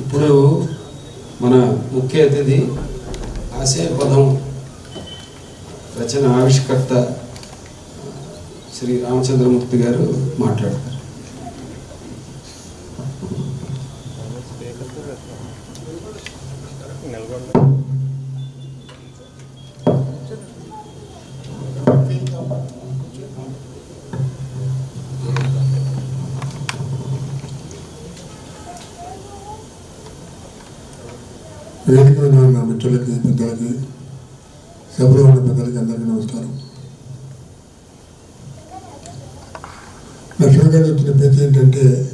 ఇప్పుడు మన ముఖ్య అతిథి ఆశయపదం రచన ఆవిష్కర్త శ్రీ రామచంద్రమూర్తి గారు మాట్లాడతారు. వేదిక మీద ఉన్న మిత్రులకి పెద్దలకి సభలో ఉన్న పెద్దలకి అందరికీ నమస్కారం. లక్ష్మణ్ గారు వచ్చిన పేరు ఏంటంటే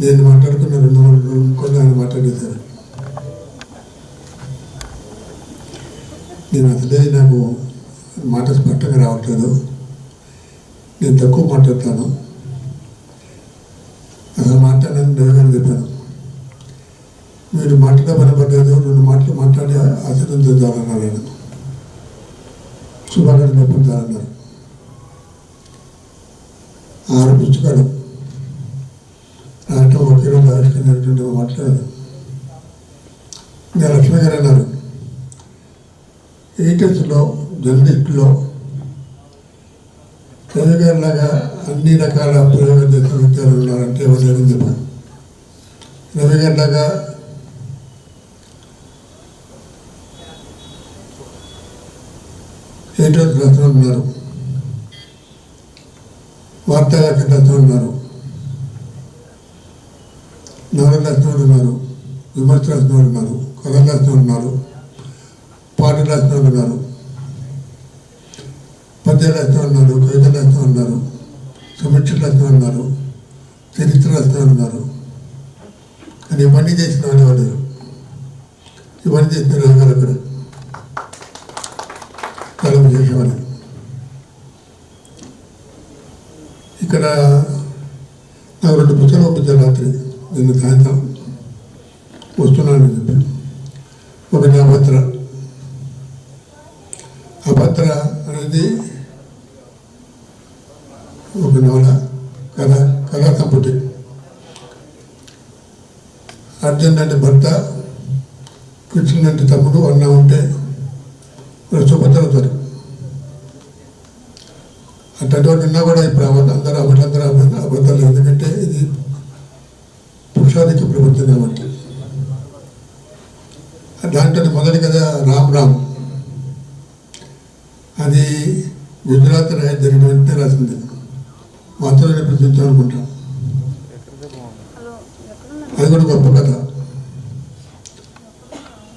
నేను మాట్లాడుకున్న రెండు మూడు కొన్ని ఆయన మాట్లాడేశారు. నేను అసలే నాకు మాట స్పష్టంగా రావట్లేదు. నేను తక్కువ మాట్లాడతాను. అసలు మాట్లాడాలని నేను చెప్పాను. మీరు మాటగా పనపడ్డారు రెండు మాటలు మాట్లాడి ఆశీర్వదించాలన్నారు ఆయన శుభాకాంక్షలు చెప్పించాలన్నారు ఆరు పుస్తకాలు. రాష్ట్రం ఒకే రోజు ఆవిష్కరించినటువంటి మాట్లాడారు నేను లక్ష్మీ గారు అన్నారు. ఎయిటర్స్లో జర్నలిస్టులో రవి గారిలాగా అన్ని రకాల ప్రయోగాలు చేసిన వ్యక్తులు ఉన్నారంటే ఎవరు చెప్పారు రవి గారిలాగా ఏటో రాస్తూ ఉన్నారు వార్తాలేఖ రాస్తూ ఉన్నారు నవల రాస్తూ ఉన్నారు విమర్శ రాస్తూ ఉన్నారు కథలు ఉన్నారు పాటలు రాస్తూ ఉన్నారు పద్యాలు రాస్తూ ఉన్నారు కవితలు రాస్తూ ఉన్నారు సమీక్షలు రాస్తూ ఉన్నారు చరిత్ర రాస్తూ ఉన్నారు కానీ ఇవన్నీ చేసిన వాళ్ళు ఇవన్నీ చేసిన అక్కడ చాలా విశేషమని ఇక్కడ నాకు రెండు పుస్తకాలు పంపించారు రాత్రి. నిన్న సాయంత్రం వస్తున్నానని చెప్పి. ఒకటి ఆ పత్ర అనేది ఒక నవల కథ కథా కంపుటి అర్జున్ అంటే భర్త కృష్ణుడు అంటే తమ్ముడు అన్న ఉంటే సుభద్ర అవుతారు అటువంటి ఉన్నా కూడా ఇప్పుడు అబద్ధ అందరూ అబద్ధాలు ఎందుకంటే ఇది పురుషాధిక ప్రభుత్వం కాబట్టి. దాంట్లో మొదటి కదా రామ్ రామ్. అది గుజరాత్ రాయ జరిగిన వెంటనే రాసింది. మాత్రమే ప్రశ్నించాం అనుకుంటాం. అది కూడా గొప్ప కథ.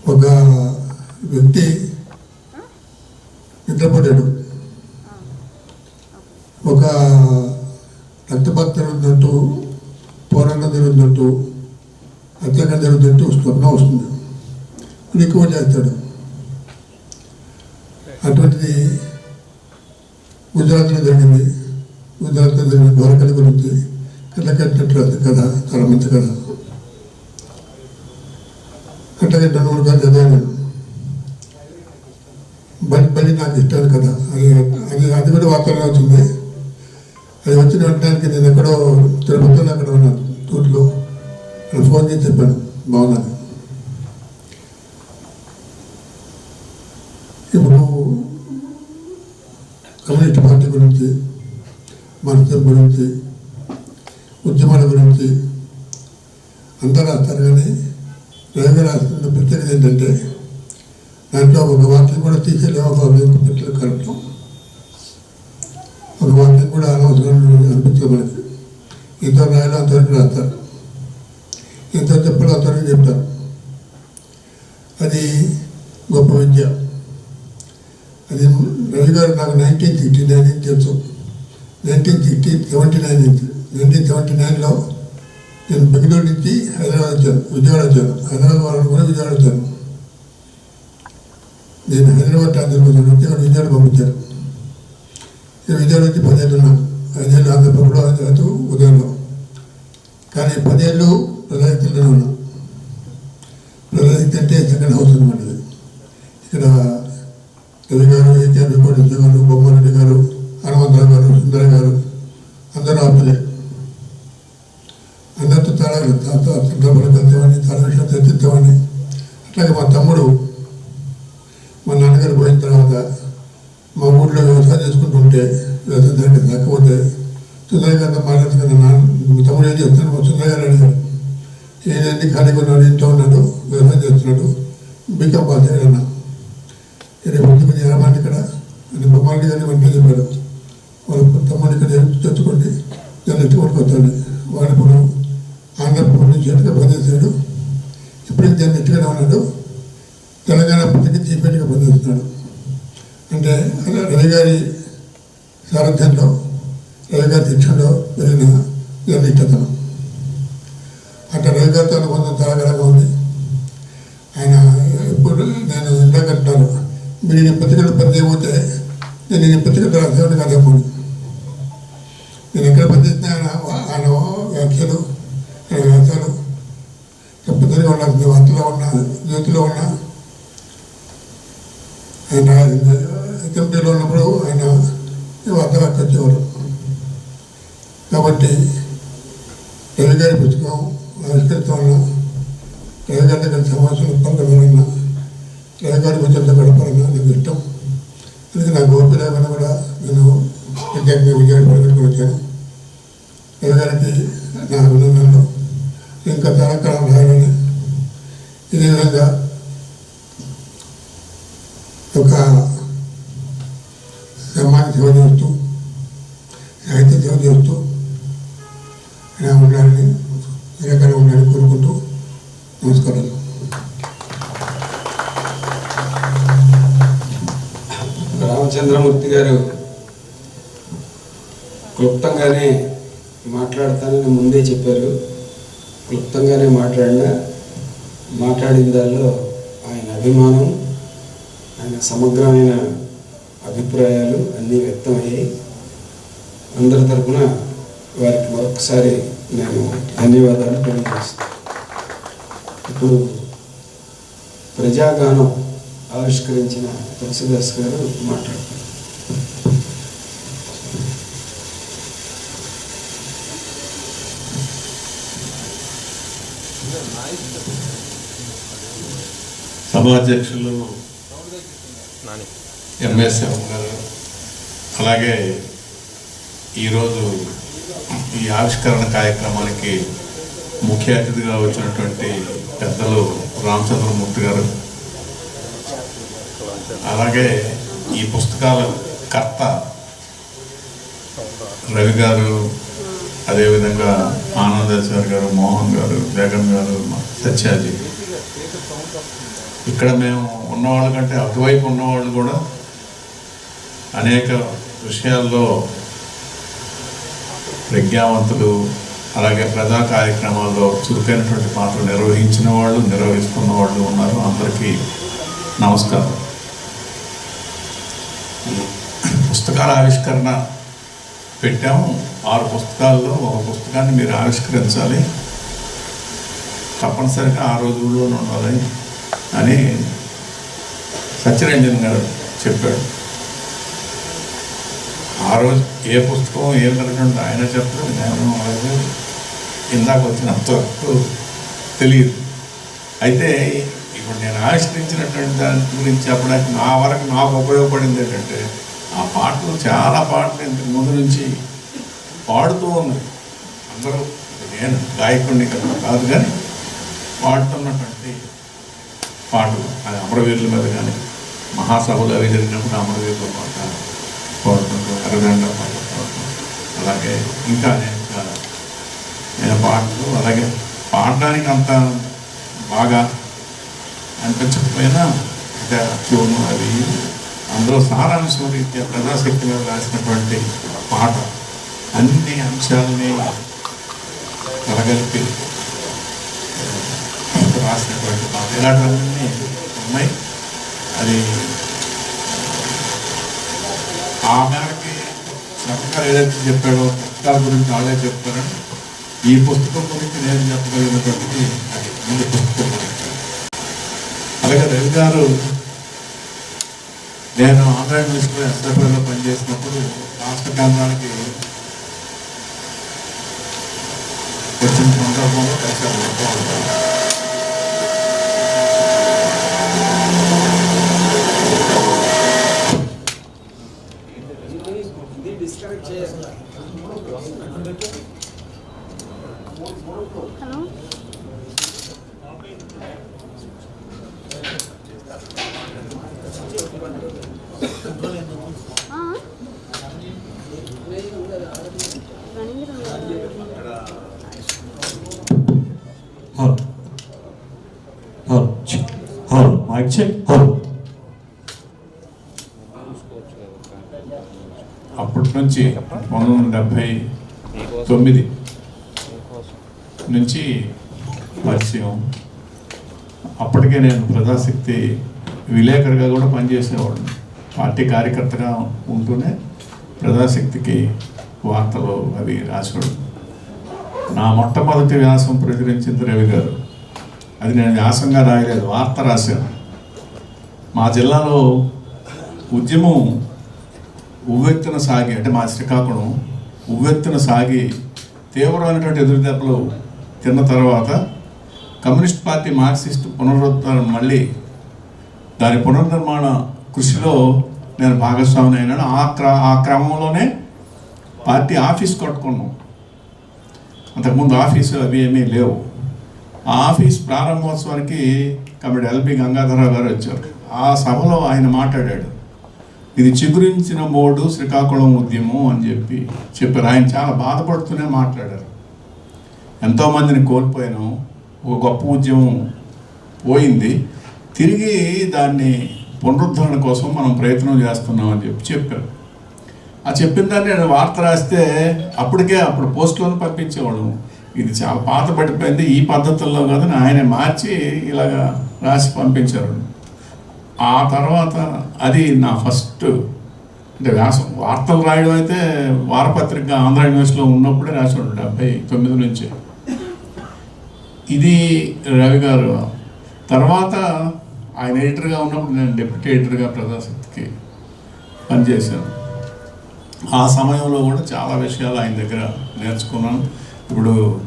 ఒక వ్యక్తి హత్యాకాండ జరుగుతున్నట్టు వస్తుంది. రికవర్ చేస్తాడు. అటువంటిది గుజరాత్లో జరిగింది. గుజరాత్లో జరిగిన ద్వారకల గురించి కళ్ళ కట్టినట్టు కథ చాలా మంచి కథ. అట్లాగే రెండు మూడు కథ చదివాను బలి బలి నాకు ఇష్టాను కదా అది అది అది కూడా వార్తల్లో వచ్చింది. అది వచ్చిన వెంటనే నేను ఎక్కడో తిరుపతిలో అక్కడ ఉన్నాను. తూట్లో ఫోన్ చేసి చెప్పాను. బాగున్నాను ఇప్పుడు కమ్యూనిస్ట్ పార్టీ గురించి మనుషుల గురించి ఉద్యమాల గురించి అంతా రాస్తారు కానీ రైల్వే రాస్తున్న ప్రత్యేకత ఏంటంటే దాంట్లో ఒక వాక్యం కూడా తీసేలేము ఒక పెట్టలు కరెక్ట్. ఒక వాక్యం కూడా అనవసరం అనిపించే మనకి. ఇంత రాయాలి అంతవరకు రాస్తారు. ఎంతో చెప్పాలో అంతవరకు చెప్తారు. అది గొప్ప విద్య. అది రవి గారు నాకు నైన్టీన్ సిక్స్టీ నైన్ నుంచి తెలుసు? నైన్టీన్ సిక్స్టీ సెవెంటీ నైన్ నుంచి నైన్టీన్ సెవెంటీ నైన్లో నేను బెంగళూరు నుంచి హైదరాబాద్ వచ్చాను విజయవాడ వచ్చాను. హైదరాబాద్ వాళ్ళని కూడా విజయవాడ వచ్చాను. నేను హైదరాబాద్ ట్రాన్స్ఫర్ వచ్చి అక్కడ విజయవాడ పంపించాను నేను విజయవాడ వచ్చి పదేళ్ళు ఉన్నాను. ఐదేళ్ళు ఆంధ్రప్రభులో ఉదయంలో కానీ పదేళ్ళు ప్రజాహితుల్లోనే తింటే సెకండ్ హౌస్ అనమాట ఇది. ఇక్కడ రవి గారు ఏకేఆర్ గారు బొమ్మారెడ్డి గారు హనుమంతరావు గారు సుందర గారు అందరూ ఆపులే అందరితో చాలా డబ్బులు తెచ్చేవాడిని చాలా విషయాలు అట్లాగే మా తమ్ముడు మా నాన్నగారు పోయిన తర్వాత మా ఊళ్ళో వ్యవసాయం చేసుకుంటుంటే వ్యవసాయం దానికి లేకపోతే సుందర గారితో మాట్లాడుతుంది నాన్న మీ తమ్ముడు ఏం చెప్తాను మా సుందర గారు అడిగారు ఏంటంటే ఖాళీగా ఉన్నాడు ఇంట్లో ఉన్నాడు వ్యవసాయం చేస్తున్నాడు బీకాం పాస్ అయ్యాడన్నా రేపు పొద్దుకుని ఏమంటే ఇక్కడ నేను బొమ్మారెడ్డి కానీ వెంటనే చెప్పాడు వాళ్ళ తమ్ముడు ఇక్కడ తెచ్చుకోండి దాన్ని ఎత్తుకొట్టుకొస్తాను వాడు ఇప్పుడు ఆంధ్రప్రదేశ్ నుంచి ఎట్టుగా పనిచేశాడు. ఇప్పటికి దాన్ని ఎట్టుగానే ఉన్నాడు తెలంగాణ ప్రతికి చీఫ్గా పనిచేస్తున్నాడు. అంటే అలా రవి గారి సారథ్యంలో రవి గారి శిక్షణలో పెరిగిన నిర్దిష్టతనం అట్లా రవి గారితో అనుబంధం చాలా కాలంగా ఉంది ఆయన ఇప్పుడు నేను ఇందాక అంటున్నాను మీరు ఈ పత్రికలు పని చేయబోతే నేను ఈ పత్రికలు రాసేవాడిని కాదేమోని నేను ఎక్కడ పనిచేసిన ఆయన ఆయన వ్యాఖ్యలు ఆయన వ్యాఖ్యలు. తప్పనిసరిగా ఉండాల్సింది వార్తలో ఉన్నా జ్యోతిలో ఉన్నా. ఆయన అసెంబ్లీలో ఉన్నప్పుడు ఆయన వార్తలకు వచ్చేవారు కాబట్టి రవి గారి పుస్తకం ఆవిష్కరిస్తా ఉన్నా రవి గారి దగ్గర సమావేశం పాల్గొనాలన్నా రవి గారి పుస్తకంతో గడపాలన్నా నాకు ఇష్టం. అందుకే నాకు ఓపిక లేకుండా కూడా నేను విద్యార్థి విజయాన్ని పరిగెట్టుకుని వచ్చాను. రవి నా అభినందనలు. ఇంకా చాలా రాయాలని ఇదే విధంగా ఒక క్లుప్తంగానే మాట్లాడతానని ముందే చెప్పారు. క్లుప్తంగానే మాట్లాడిన మాట్లాడిన దానిలో ఆయన అభిమానం ఆయన సమగ్రమైన అభిప్రాయాలు అన్నీ వ్యక్తమయ్యాయి. అందరి తరఫున వారికి మరొకసారి నేను ధన్యవాదాలు తెలియజేస్తాను ఇప్పుడు ప్రజాగానం ఆవిష్కరించిన తులసిదాస్ గారు మాట్లాడతారు. సభాధ్యక్షులు ఎంఎస్ఎం గారు అలాగే ఈరోజు ఈ ఆవిష్కరణ కార్యక్రమానికి ముఖ్య అతిథిగా వచ్చినటువంటి పెద్దలు రామచంద్రమూర్తి గారు అలాగే ఈ పుస్తకాల కర్త రవి గారు అదేవిధంగా ఆనందేశ్వర్ గారు మోహన్ గారు జగన్ గారు సత్యాజీ. ఇక్కడ మేము ఉన్నవాళ్ళ కంటే అటువైపు ఉన్నవాళ్ళు కూడా అనేక విషయాల్లో ప్రజ్ఞావంతులు అలాగే ప్రజా కార్యక్రమాల్లో చురుకైనటువంటి పాత్ర నిర్వహించిన వాళ్ళు నిర్వహిస్తున్న వాళ్ళు ఉన్నారు. అందరికీ నమస్కారం. పుస్తకాల ఆవిష్కరణ పెట్టాము. ఆరు పుస్తకాల్లో ఒక పుస్తకాన్ని మీరు ఆవిష్కరించాలి. తప్పనిసరిగా ఆ రోజుల్లోనే ఉండాలి అని సత్యరంజన్ గారు చెప్పాడు. ఆ రోజు ఏ పుస్తకం ఏ జరిగినట్టు ఆయన చెప్తాడు నేను అలాగే ఇందాక వచ్చినంత వరకు తెలియదు. అయితే ఇప్పుడు నేను ఆవిష్కరించినటువంటి దాని గురించి చెప్పడానికి నా వరకు నాకు ఉపయోగపడింది ఏంటంటే ఆ పాటలు చాలా పాటలు ఇంతకు ముందు నుంచి పాడుతూ ఉంది. అందరూ నేను గాయకుడిని కదా కాదు కానీ పాడుతున్నటువంటి పాటలు అది అమరవీరుల మీద కానీ మహాసభలు అవి జరిగినప్పుడు అమరవీరుల పాట పాడుకుంటూ అరగంట పాట పాడుతూ అలాగే ఇంకా నేను నేను పాటలు అలాగే పాడడానికి అంత బాగా అనిపించకపోయినా ఇంకా ట్యూను అవి అందులో సారాంశం రీత్యా ప్రజాశక్తి మీద రాసినటువంటి పాట. అన్ని అంశాలని కలగలిపి రాసినటువంటి పాట ఉన్నాయి. అది ఆ మేరకి సర్కార్ ఏదైతే చెప్పాడో పుస్తకాల గురించి వాళ్ళే చెప్తారని ఈ పుస్తకం గురించి నేను చెప్పగలిగినటువంటిది అది. ముందు పుస్తకం అలాగే రవి గారు నేను ఆంధ్ర యూనివర్సిటీలో ఎస్ఎఫ్ఐలో పనిచేసినప్పుడు రాష్ట్ర కేంద్రానికి Hello? 헐, 헐, 헐, 마이크 체크, 헐. పంతొమ్మిది వందల డెబ్భై తొమ్మిది నుంచి పరిచయం. అప్పటికే నేను ప్రజాశక్తి విలేకరుగా కూడా పనిచేసేవాడిని. పార్టీ కార్యకర్తగా ఉంటూనే ప్రజాశక్తికి వార్తలు అవి రాసేవాడు. నా మొట్టమొదటి వ్యాసం ప్రచురించింది రవి గారు. అది నేను వ్యాసంగా రాయలేదు వార్త రాశాను. మా జిల్లాలో ఉద్యమం ఉవ్వెత్తున సాగి అంటే మా శ్రీకాకుళం ఉవ్వెత్తున సాగి తీవ్రమైనటువంటి ఎదురుదెబ్బలు తిన్న తర్వాత కమ్యూనిస్ట్ పార్టీ మార్క్సిస్ట్ పునరుద్ధరణ మళ్ళీ దాని పునర్నిర్మాణ కృషిలో నేను భాగస్వామిని అయినాను. ఆ క్ర ఆ క్రమంలోనే పార్టీ ఆఫీస్ కట్టుకున్నాం. అంతకుముందు ఆఫీసు అవి ఏమీ లేవు. ఆ ఆఫీస్ ప్రారంభోత్సవానికి కమిటీ ఎల్బి గంగాధరరావు గారు వచ్చారు. ఆ సభలో ఆయన మాట్లాడాడు. ఇది చిగురించిన బోర్డు శ్రీకాకుళం ఉద్యమం అని చెప్పి చెప్పారు. ఆయన చాలా బాధపడుతూనే మాట్లాడారు. ఎంతోమందిని కోల్పోయాను. ఒక గొప్ప ఉద్యమం పోయింది. తిరిగి దాన్ని పునరుద్ధరణ కోసం మనం ప్రయత్నం చేస్తున్నాం అని చెప్పి చెప్పారు. ఆ చెప్పిన దాన్ని నేను వార్త రాస్తే అప్పటికే అప్పుడు పోస్టులను పంపించేవాళ్ళం. ఇది చాలా పాత పడిపోయింది ఈ పద్ధతుల్లో కాదని ఆయన మార్చి ఇలాగా రాసి పంపించారు. ఆ తర్వాత అది నా ఫస్ట్ అంటే వ్యాసం. వార్తలు రాయడం అయితే వారపత్రిక ఆంధ్ర యూనివర్సిటీలో ఉన్నప్పుడే రాశాడు డెబ్బై తొమ్మిది నుంచి. ఇది రవి గారు. తర్వాత ఆయన ఎడిటర్గా ఉన్నప్పుడు నేను డిప్యూటీ ఎడిటర్గా ప్రజాశక్తికి పనిచేశాను. ఆ సమయంలో కూడా చాలా విషయాలు ఆయన దగ్గర నేర్చుకున్నాను. ఇప్పుడు